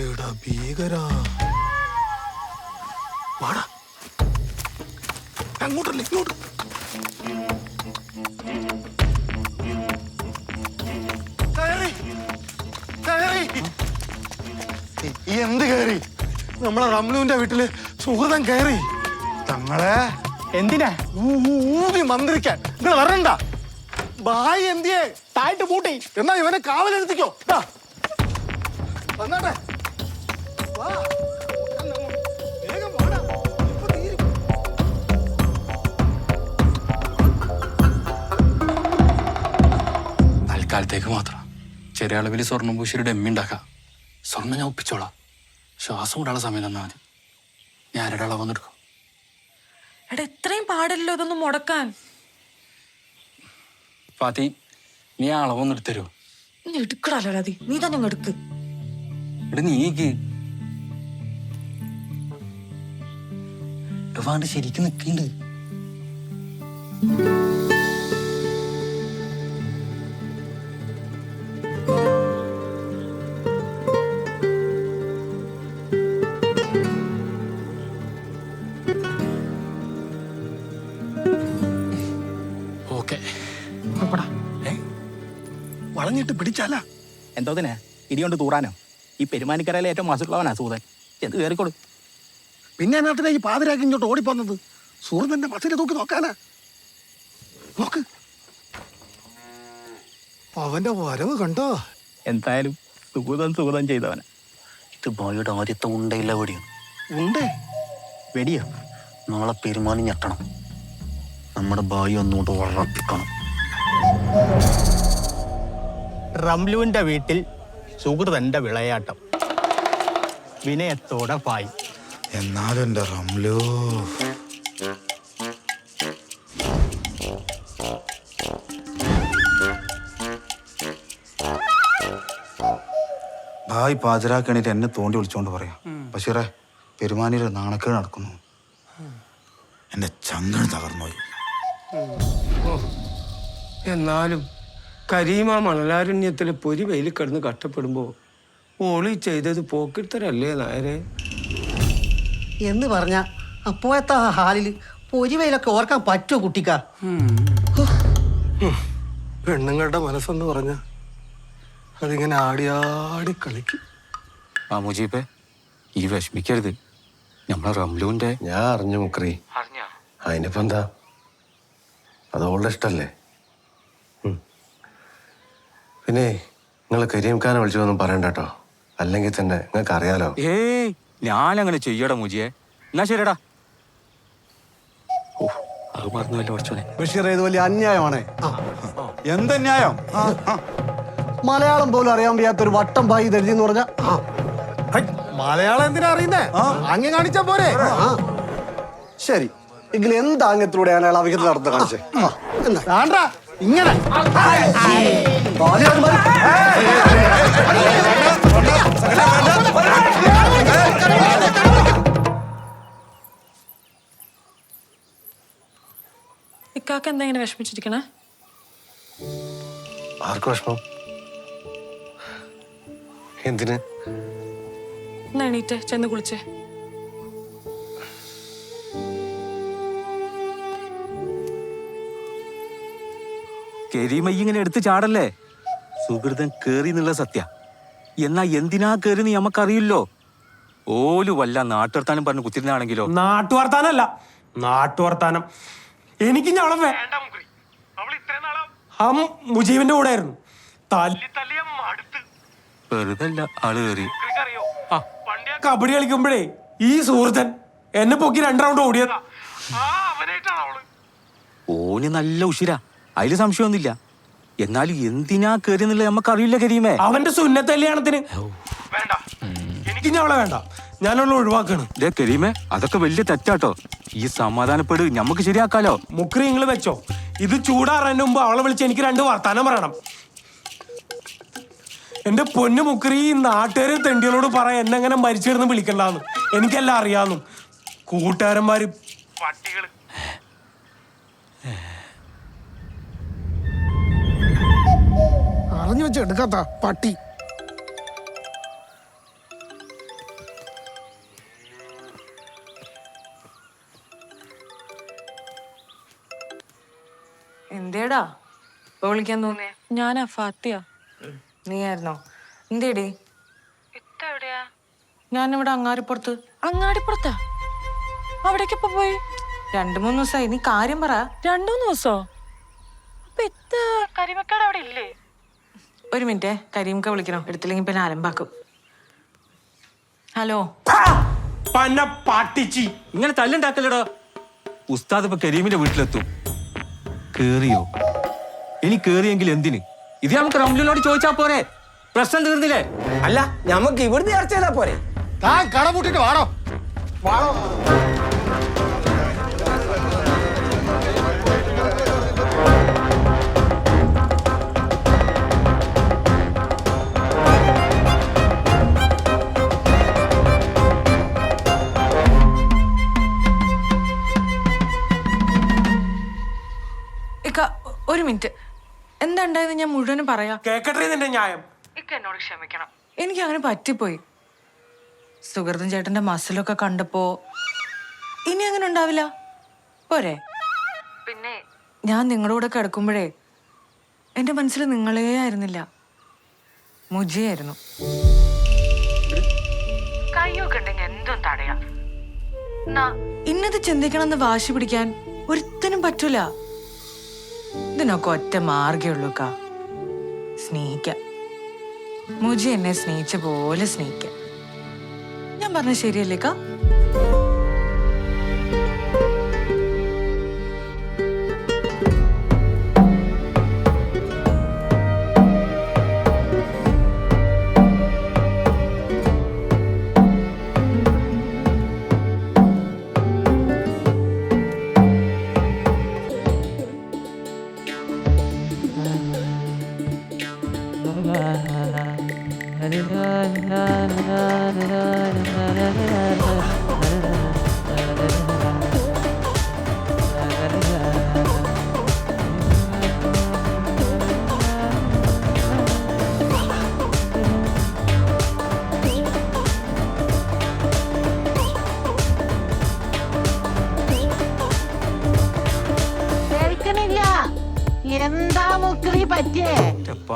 എടാ ഭീകരാ. വാടാ. അങ്ങോട്ടല്ലേ ഇങ്ങോട്ട്. എന്ത് കയറി? നമ്മളെ റംലുവിന്റെ വീട്ടിൽ സുഹൃതം കയറി. തങ്ങളെ. എന്തിനാ? ഊതി മന്ത്രിക്കാൻ. നിങ്ങൾ വരണ്ട. ബായി എന്തിയേ? താഴ്ത്തു പൂട്ടി. എന്നാ ഇവനെ കാവലെടുത്തിക്കോ. വന്നാട്ടെ. തൽക്കാലത്തേക്ക് മാത്രം. ചെറിയ അളവിൽ സ്വർണം പൂശിയൊരു ഡെമ്മി ഉണ്ടാക്കാം. സ്വർണം ഞാൻ ഒപ്പിച്ചോളാം. ശ്വാസം കൂടാനുള്ള സമയം തന്നാൽ മതി. ഞാൻ ആരുടെ അളവെന്നെടുക്കും എടാ ഇത്രയും പാടില്ലല്ലോ ഇതൊന്നും മുടക്കാൻ. ഫാത്തി നീ ആ അളവൊന്നെടുത്തരുമോ രാതി നീ തന്നെ എടുക്ക്. എടാ നീക്ക് വാണ്ട് ശരിക്കും നിൽക്കുന്നുണ്ട്. ഓക്കെ. വളഞ്ഞിട്ട് പിടിച്ചാല? എന്തോതിനാ ഇടികൊണ്ട് തൂറാനോ? ഈ പെരുമാനിക്കരയിലെ ഏറ്റവും മാസുള്ളവനാ സൂതൻ. എന്ത് കയറിക്കോളൂ? പിന്നെ എന്നാത്തിനാ ഈ പാതിരാക്കി ഇങ്ങോട്ട് ഓടിപ്പോന്നത്? സുഹൃത്തിന്റെ ബസ്സിനെ തൂക്കി നോക്കാനാ. നോക്ക്. അവന്റെ വരവ് കണ്ടോ? എന്തായാലും സുഗതം സുഗതം ചെയ്തവനെ. ഇത് ബോയുടെ ആദ്യത്തെ ഉണ്ടയില്ല വെടിയും? ഉണ്ടേ. വെടിയോ? നാളെ പെരുമാനി ഞെട്ടണം. നമ്മുടെ ബായി ഒന്നുകൊണ്ട് ഉറപ്പിക്കണം. റംലുവിന്റെ വീട്ടിൽ സുഹൃതന്റെ വിളയാട്ടം. വിനയത്തോടെ പായി എന്നാലും റംലു. ഭായ് പാചരാക്കണിട്ട് എന്നെ തോണ്ടി വിളിച്ചോണ്ട് പറയാം. പക്ഷേ പെരുമാനിയുടെ നാണക്കേട് നടക്കുന്നു. എന്റെ ചങ്കണ് തകർന്നുപോയി. എന്നാലും കരീമ മണലാരണ്യത്തിലെ പൊരി വെയിൽ കിടന്ന് കഷ്ടപ്പെടുമ്പോ ഓളി ചെയ്തത് പോക്കിത്തരല്ലേ നായരെ? എന്ന് പറഞ്ഞ അപ്പോഴത്തെ ആ ഹാലിൽ പൊരിവയിലൊക്കെ ഓർക്കാൻ പറ്റുമോ കുട്ടിക്ക? പെണ്ണുങ്ങളുടെ മനസ്സെന്ന് പറഞ്ഞ അതിങ്ങനെ ആടി ആടി കളിക്കും. ആ മുജീബേ ഈ വിഷമിക്കരുത്. നമ്മളെ റംലുവിന്റെ ഞാൻ അറിഞ്ഞു മുക്രി. അതിനിപ്പോ എന്താ? അത് അവളുടെ ഇഷ്ടല്ലേ. പിന്നെ നിങ്ങൾ കരീം ഖാനെ വിളിച്ചതൊന്നും പറയണ്ട കേട്ടോ. അല്ലെങ്കിൽ തന്നെ നിങ്ങൾക്ക് അറിയാലോ ഏയ് ഞാൻ അങ്ങനെ ചെയ്യടാ മുജിയെ. എന്നാ ശരിടാ അത് മറന്നുവല്ലോ കുറച്ചോനെ ബഷീർ ഇത് വലിയ അന്യായമാണേ. എന്ത് ആ. മലയാളം പോലും അറിയാൻ വയ്യാത്തൊരു വട്ടം ബായി ഇതെഴുതി എന്ന് പറഞ്ഞ ഹൈ, മലയാളം എന്തിനാ അറിയുന്നേ? അങ്ങ് കാണിച്ചാ പോരെ. ശരി എങ്കിൽ എന്ത് ആംഗ്യത്തിലൂടെ അയാൾ അവിഹിത നടന്ന് കാണിച്ചേ? ആണ്ടാ ഇങ്ങനെ. ഇക്കാക്ക എന്താ ഇങ്ങനെ വിഷമിച്ചിരിക്കണേ ആർക്ക് വിഷമം എന്തിന് എന്നാ എണീറ്റ് ചെന്ന് കുളിച്ചേ കരീമ ഇങ്ങനെ എടുത്ത് ചാടല്ലേ? സുഹൃതൻ കേറി എന്നുള്ള സത്യ. എന്നാ എന്തിനാ കേറി നീ നമുക്കറിയില്ലോ. ഓലു വല്ല നാട്ടുവർത്താനം പറഞ്ഞ് കുത്തിരുന്നാണെങ്കിലോ? നാട്ടുവർത്താനല്ല. നാട്ടുവർത്താനം. എനിക്ക് അവളെ വേണ്ട ആ മുജീബിന്റെ കൂടെ ആയിരുന്നു. തല്ലി തല്ലിയ മടുത്ത്. വെറുതെ ആൾ കേറി ആ, കബഡി കളിക്കുമ്പോഴേ ഈ സുഹൃത്തൻ എന്നെ പൊക്കി രണ്ട് റൗണ്ട് ഓടിയത്. ഓന് നല്ല ഉഷിര അതിൽ സംശയമൊന്നുമില്ല. എന്നാലും എന്തിനാ കയറി എന്നുള്ളത് നമുക്കറിയില്ല കരീമേ. അവന്റെ സുന്നത്ത് കല്യാണത്തിന് വേണ്ട അവളെ വേണ്ട. ഞാനവളെ ഒഴിവാക്കാണ്. ദേ കരീമേ അതൊക്കെ വലിയ തെറ്റാട്ടോ. ഈ സമാധാനപ്പെട് നമുക്ക് ശരിയാക്കാലോ. മുക്രി നിങ്ങൾ വെച്ചോ. ഇത് ചൂടാറാന്റെ മുമ്പ് അവളെ വിളിച്ച് എനിക്ക് രണ്ട് വർത്താനം പറയണം. എന്റെ പൊന്നു മുക്രി ഈ നാട്ടുകാരെ തെണ്ടികളോട് പറ എന്നെ അങ്ങനെ മരിച്ചിരുന്ന് വിളിക്കണ്ടെന്ന്. എനിക്കെല്ലാം അറിയാന്നു. കൂട്ടുകാരന്മാര് പട്ടികൾ. അറിഞ്ഞു വെച്ച് എടുക്കാത്ത പട്ടി. വിളിക്കാൻ തോന്നിയേ? ഞാനാ ഫാത്തിയ. നീ ആയിരുന്നോ എന്തേടി ഞാനിവിടെ അങ്ങാടിപ്പുറത്ത്. അങ്ങാടിപ്പുറത്താ? അവിടേക്ക് ഇപ്പൊ പോയി? രണ്ടു മൂന്ന് ദിവസമായി നീ കാര്യം പറ. രണ്ടു മൂന്ന് ദിവസോ? അപ്പൊ എത്ത കരിമക്കാട് അവിടെ ഇല്ലേ? ഒരു മിനിറ്റ്. കരീംക്ക വിളിക്കണോ? എടുത്തില്ലെങ്കിൽ പിന്നെ അലമ്പാക്കും ഹലോ. പന്ന പാട്ടിച്ചി. ഇങ്ങനെ തല്ലുണ്ടാക്കല്ലടോ? ഉസ്താദ് ഇപ്പൊ കരീമിന്റെ വീട്ടിലെത്തും. കേറിയോ? ഇനി കേറിയെങ്കിൽ എന്തിന്? ഇത് നമുക്ക് റംലുവിനോട് ചോദിച്ചാ പോരെ. പ്രശ്നം തീർന്നില്ലേ? അല്ല നമുക്ക് ഇവിടുന്ന് ചർച്ച ചെയ്താ പോരെ. താൻ കട പൂട്ടിട്ട് വാടോ. ഇക്ക എന്താ ഞാൻ മുഴുവനും പറയാം. കേക്കട്ടെ നിന്റെ ന്യായം. ഇക്ക എന്നോട് ക്ഷമിക്കണം. എനിക്ക് അങ്ങനെ പറ്റിപ്പോയി. സുഹൃതൻ ചേട്ടന്റെ മസിലൊക്കെ കണ്ടപ്പോ ഇനി അങ്ങനെ ഉണ്ടാവില്ല. പോരെ. പിന്നെ? ഞാൻ നിങ്ങളുടെ കൂടെ കിടക്കുമ്പോഴേ എന്റെ മനസ്സിൽ നിങ്ങളേ ആയിരുന്നില്ല. മുജിയായിരുന്നു. കയ്യൊക്കെ ഉണ്ടെങ്കിൽ എന്തും തടയാ. ഇന്നത് ചിന്തിക്കണമെന്ന് വാശി പിടിക്കാൻ ഒരുത്തനും പറ്റൂല. ഇതിനൊക്കെ ഒറ്റ മാർഗേ ഉള്ളൂ കാ സ്നേഹിക്കാം. മുജി എന്നെ സ്നേഹിച്ച പോലെ സ്നേഹിക്കാം. ഞാൻ പറഞ്ഞ ശരിയല്ലേ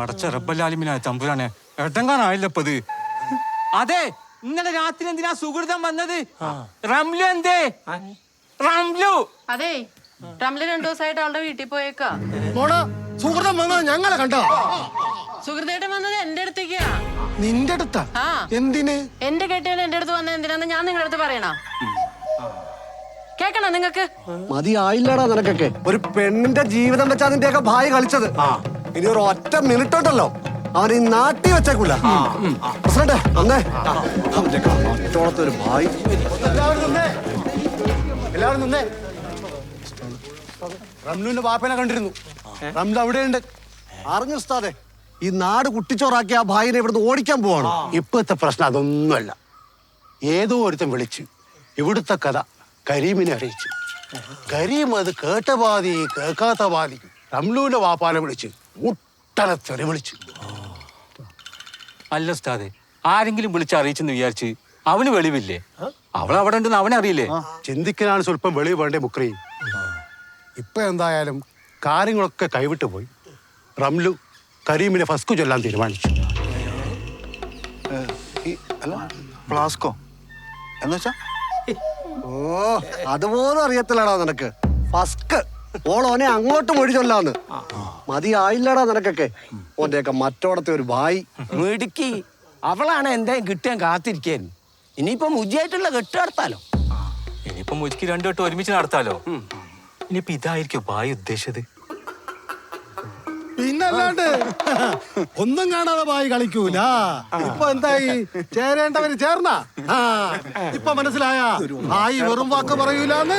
പടച്ച റബ്ബല്ലാലിമിനായ തമ്പുരാനെ എട്ടങ്കാനായില്ല ഇപ്പൊ ഇത് അതെ ഇന്നലെ രാത്രി എന്തിനാ സുഹൃതം വന്നത്? റംലു എന്തേ? റംലു. അതെ റംലു രണ്ടു ദിവസമായിട്ട് അവളുടെ വീട്ടിൽ പോയേക്കാ. മോൾ സുഹൃതം വന്നത് ഞങ്ങളെ കണ്ടോ? സുഹൃത്തേട്ടൻ വന്നത് എന്റെ അടുത്തേക്കാ. നിന്റെ അടുത്താ? എന്തിന്? എന്റെ കെട്ടിയാണ് എന്റെ അടുത്ത് വന്നത് എന്തിനാന്ന് ഞാൻ നിങ്ങളുടെ അടുത്ത് പറയണോ? കേക്കണോ നിങ്ങക്ക് മതിയായില്ലടാ നിനക്കൊക്കെ. ഒരു പെണ്ണിന്റെ ജീവിതം വെച്ചാ നിന്റെയൊക്കെ ഭാര്യ കളിച്ചത്. ഇനി ഒരു ഒറ്റ മിനിറ്റ് ഉണ്ടല്ലോ അവൻ ഈ നാട്ടി വെച്ചേക്കൂല. പ്രസിഡന്റ് അന്നേ അവന്റെ മറ്റോളത്തെ ഒരു ഭായി എല്ലാവരും നിന്നേ. എല്ലാവരും നിന്നേ. റംലുവിന്റെ വാപ്പനെ കണ്ടിരുന്നു. റംലു അവിടെയുണ്ട്. അറിഞ്ഞു ഉസ്താദെ? ഈ നാട് കുട്ടിച്ചോറാക്കി ആ ഭായിനെ ഇവിടുന്ന് ഓടിക്കാൻ പോവാണ്. ഇപ്പോഴത്തെ പ്രശ്നം അതൊന്നുമല്ല. ഏതോ ഒരുത്തൻ വിളിച്ച് ഇവിടുത്തെ കഥ കരീമിനെ അറിയിച്ചു. കരീം അത് കേട്ട ബാധി കേൾക്കാത്ത ബാധി റംലുവിന്റെ വാപ്പാനെ വിളിച്ച് മുട്ടനെ തെറി വിളിച്ചു. അല്ല ഉസ്താദെ ആരെങ്കിലും വിളിച്ച് അറിയിച്ചെന്ന് വിചാരിച്ച് അവന് വെളിവില്ലേ? അവൾ അവിടെ ഉണ്ടെന്ന് അറിയില്ലേ? ചിന്തിക്കാനാണ് സ്വല്പം വെളിവ് വേണ്ടേ മുക്രി? ഇപ്പൊ എന്തായാലും കാര്യങ്ങളൊക്കെ കൈവിട്ടു പോയി. റംലു കരീമിനെ ഫസ്കു ചൊല്ലാൻ തീരുമാനിച്ചു. അല്ല ഫ്ലാസ്കോ? എന്നുവെച്ചാ ഓ അതുപോലും അറിയത്തില്ലടാ നിനക്ക്. ഫസ്ക്. ഓളോനെ അങ്ങോട്ട് മൊഴി ചൊല്ലാന്ന് മതിയായില്ലടാ നിനക്കൊക്കെ. ഓന്റെയൊക്കെ മറ്റോടത്തെ ഒരു വായി. മിടുക്കി. അവളാണ് എന്തായാലും കിട്ടാൻ കാത്തിരിക്കാൻ. ഇനിയിപ്പം മുജിയായിട്ടുള്ള കെട്ട് നടത്താലോ? ഇനിയിപ്പം മുജിക്ക് രണ്ടു വട്ടം ഒരുമിച്ച് നടത്താലോ? ഇനിയിപ്പോ ഇതായിരിക്കും വായി ഉദ്ദേശിച്ചത്? പിന്നല്ലാണ്ട് ഒന്നും കാണാതെ വായി കളിക്കൂല. ഇപ്പൊ എന്തായി? ചേരേണ്ടവര് ചേർന്ന? ഇപ്പൊ മനസ്സിലായ? വായി വെറും വാക്ക് പറയൂലെന്ന്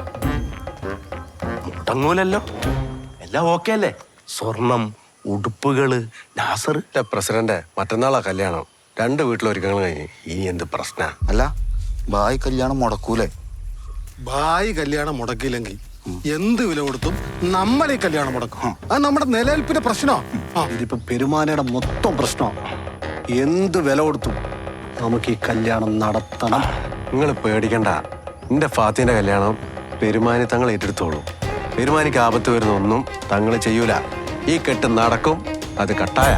മുടങ്ങൂലല്ലോ എല്ലാം ഓക്കെ അല്ലേ സ്വർണം ഉടുപ്പുകൾ നാസർ. എന്റെ പ്രസിഡന്റ് മറ്റന്നാളാ കല്യാണം. രണ്ട് വീട്ടിലൊരുക്കങ്ങൾ കഴിഞ്ഞ് ഇനി എന്ത് പ്രശ്ന? അല്ല ബായ് കല്യാണം മുടക്കൂലേ? ഭായി കല്യാണം മുടക്കിയില്ലെങ്കിൽ എന്ത് വില കൊടുത്തും നമ്മൾ ഈ കല്യാണം മുടക്കും. അത് നമ്മുടെ നിലനിൽപ്പിന്റെ പ്രശ്നമാണ് ആ. ഇതിപ്പോ പെരുമാനയുടെ മൊത്തം പ്രശ്നമാണ് എന്ത് വില കൊടുത്തും നമുക്ക് ഈ കല്യാണം നടത്തണം. നിങ്ങൾ പേടിക്കണ്ട. എന്റെ ഫാത്തിന്റെ കല്യാണം പെരുമാനി തങ്ങൾ ഏറ്റെടുത്തോളൂ. പെരുമാനിക്ക് ആപത്ത് വരുന്ന ഒന്നും തങ്ങൾ ചെയ്യൂല. ഈ കെട്ട് നടക്കും അത് കട്ടായ.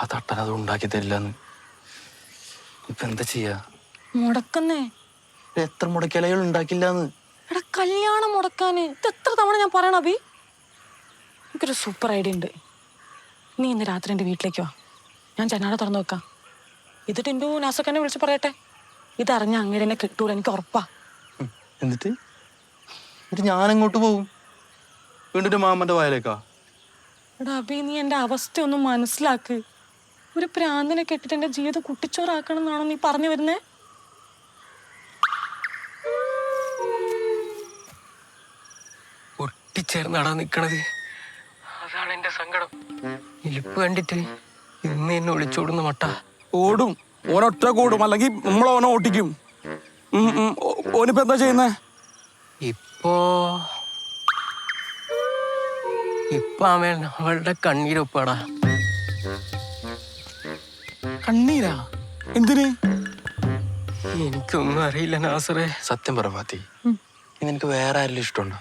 ആ തട്ടൻ അത് ഉണ്ടാക്കി തരില്ലെന്ന്. ഇപ്പൊ എന്താ ചെയ്യാ? മുടക്കുന്നേ. എത്ര മുടക്കിയാലും അയാൾ ഉണ്ടാക്കില്ലാന്ന്. എടാ കല്യാണം മുടക്കാന്. ഇത് എത്ര തവണ ഞാൻ പറയണ അഭി? എനിക്കൊരു സൂപ്പർ ഐഡിയ ഉണ്ട്. നീ ഇന്ന് രാത്രി എന്റെ വീട്ടിലേക്ക് വാ. ഞാൻ ജനാല തുറന്നു വെക്കാം. ഇത് ടിൻഡു നാസക്കനെ വിളിച്ച് പറയട്ടെ. ഇതറിഞ്ഞ അങ്ങനെ എന്നെ കിട്ടൂല എനിക്ക് ഉറപ്പാ. എന്നിട്ട്? എന്നിട്ട് ഞാൻ അങ്ങോട്ട് പോകും വീണ്ടും മാമന്റെ വായലേക്കാ? എടാ അഭി നീ എന്റെ അവസ്ഥ ഒന്ന് മനസ്സിലാക്ക്. ഒരു പ്രാന്തിനെ കെട്ടിട്ട് എന്റെ ജീവിതം കുട്ടിച്ചോറാക്കണം എന്നാണോ നീ പറഞ്ഞു വരുന്നേ? ഒട്ടിച്ചേർന്നാടാ നിക്കണത്. എന്റെ സങ്കടം. ഇലിപ്പ് കണ്ടിട്ട് ഇന്ന് എന്നെ ഒളിച്ചോടുന്ന മട്ട. ഓടും. ഓനൊറ്റ കൂടും. അല്ലെങ്കിൽ നമ്മൾ ഓനെ ഓട്ടിക്കും. ഓനിപ്പോ എന്താ ചെയ്യുന്നേ? ഇപ്പോ ഇപ്പൊ അവൻ അവളുടെ കണ്ണീരൊപ്പാടാ കണ്ണീരാ? എന്തിന്? എനിക്കൊന്നും അറിയില്ല നാസറേ. സത്യം പറ ഫാത്തി. നിനക്ക് വേറെ ആരെങ്കിലും ഇഷ്ടമുണ്ടോ?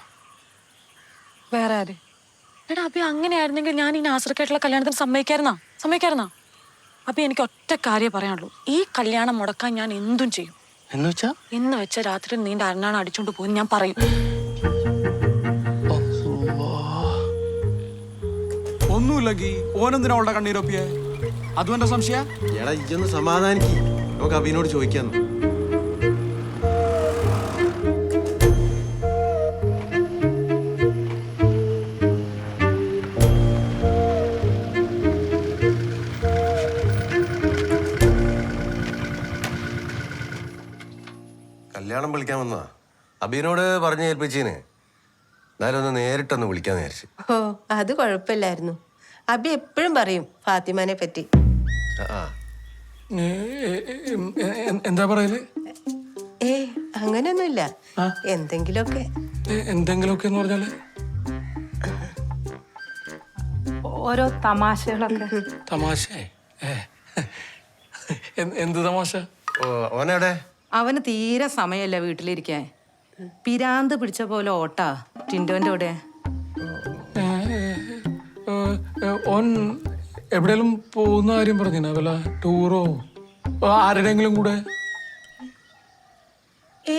വേറെ ആര്? എടാ അഭി അങ്ങനെയായിരുന്നെങ്കിൽ ഞാൻ ഈ നാസർക്കായിട്ടുള്ള കല്യാണത്തിന് സമ്മതിക്കായിരുന്നാ? സമ്മതിക്കായിരുന്നാ? അപ്പൊ എനിക്ക് ഒറ്റ കാര്യം പറയാനുള്ളൂ. ഈ കല്യാണം മുടക്കാൻ ഞാൻ എന്തും ചെയ്യും. എന്ന് വെച്ചാ? എന്ന് വെച്ച രാത്രി നീണ്ട അരണാണ് അടിച്ചോണ്ട് പോകും ഞാൻ പറയും. ഒന്നുമില്ലെങ്കിൽ ഓനെന്തിനാ അവളുടെ കണ്ണീരൊപ്പിയെ? അതും എന്റെ സംശയ? എടാ ഇജൊന്ന് സമാധാനിക്ക്. നമുക്ക് അബിനോട് ചോദിക്കാന്ന്. വിളിക്കാൻ വന്നതാ. അബീനോട് പറഞ്ഞു ഏൽപ്പിച്ചീന്. എന്നാലും ഒന്ന് നേരിട്ടൊന്ന് വിളിക്കാന്ന് വിചാരിച്ചു. ഓ അത് കുഴപ്പമില്ലായിരുന്നു. അബി എപ്പോഴും പറയും ഫാത്തിമാനെ പറ്റി. ആ, എന്താ പറയൽ? ഏ അങ്ങനെയൊന്നുമില്ല എന്തെങ്കിലുമൊക്കെ. എന്തെങ്കിലുമൊക്കെ എന്ന് പറഞ്ഞാൽ? ഓരോ തമാശകളൊക്കെ. തമാശ? എന്ത് തമാശ? ഓ, ഓനെവിടെ? അവന് തീരെ സമയമല്ല വീട്ടിലിരിക്കാൻ. പിരാന്ത് പിടിച്ച പോലെ ഓട്ടാ ടിൻഡോന്റെ കൂടെ. ഓൻ എവിടെയെങ്കിലും പോകുന്ന കാര്യം പറഞ്ഞിനാ വല്ല ടൂറോ? ആരുടെങ്കിലും കൂടെ? ഏ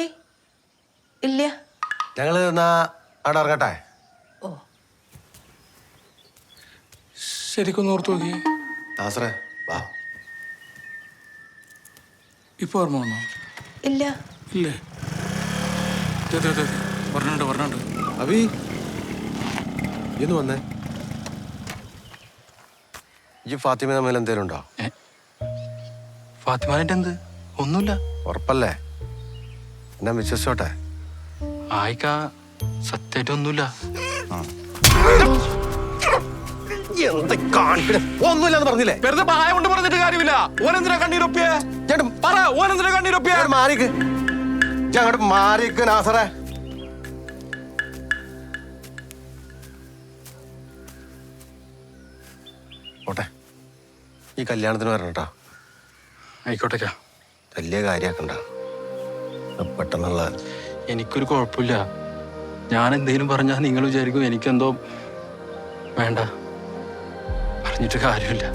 ഇല്ല. ഞങ്ങൾ എന്നാ അവിടെ ഇറങ്ങട്ടെ? ശരിക്കും ഓർത്തു നോക്കിയേ നാസറേ വാ. ഇപ്പൊ ഓർമ്മ വന്നോ? ഇല്ല. ഇന്ന് വന്നേ. ഈ ഫാത്തിമ തമ്മിൽ എന്തേലും ഉണ്ടോ? ഫാത്തിമാനായിട്ട് എന്ത് ഒന്നുമില്ല. ഉറപ്പല്ലേ? എന്നാ വിശ്വസിച്ചോട്ടെ. ആയിക്കാ സത്യമായിട്ട് ഒന്നുമില്ല ഒന്നുമില്ലെന്ന് പറഞ്ഞില്ലേ? വെറുതെ പായ കൊണ്ട് പറഞ്ഞിട്ട് കാര്യമില്ല. ഓനെന്തിനാ കണ്ണീരൊപ്പിയെ? ചേട്ടൻ പറ ഓനെന്തിനാ കണ്ണീരൊപ്പിയെ? മാറിക്ക്. ഞങ്ങോട്ട് മാറിക്ക് നാസറേ. ഈ കല്യാണത്തിന് വരണട്ടാ ആയിക്കോട്ടെ വലിയ കാര്യാക്കണ്ട. പെട്ടെന്നുള്ള എനിക്കൊരു കുഴപ്പമില്ല. ഞാൻ എന്തെങ്കിലും പറഞ്ഞാൽ നിങ്ങൾ വിചാരിക്കും എനിക്കെന്തോ വേണ്ട. പറഞ്ഞിട്ട് കാര്യമില്ല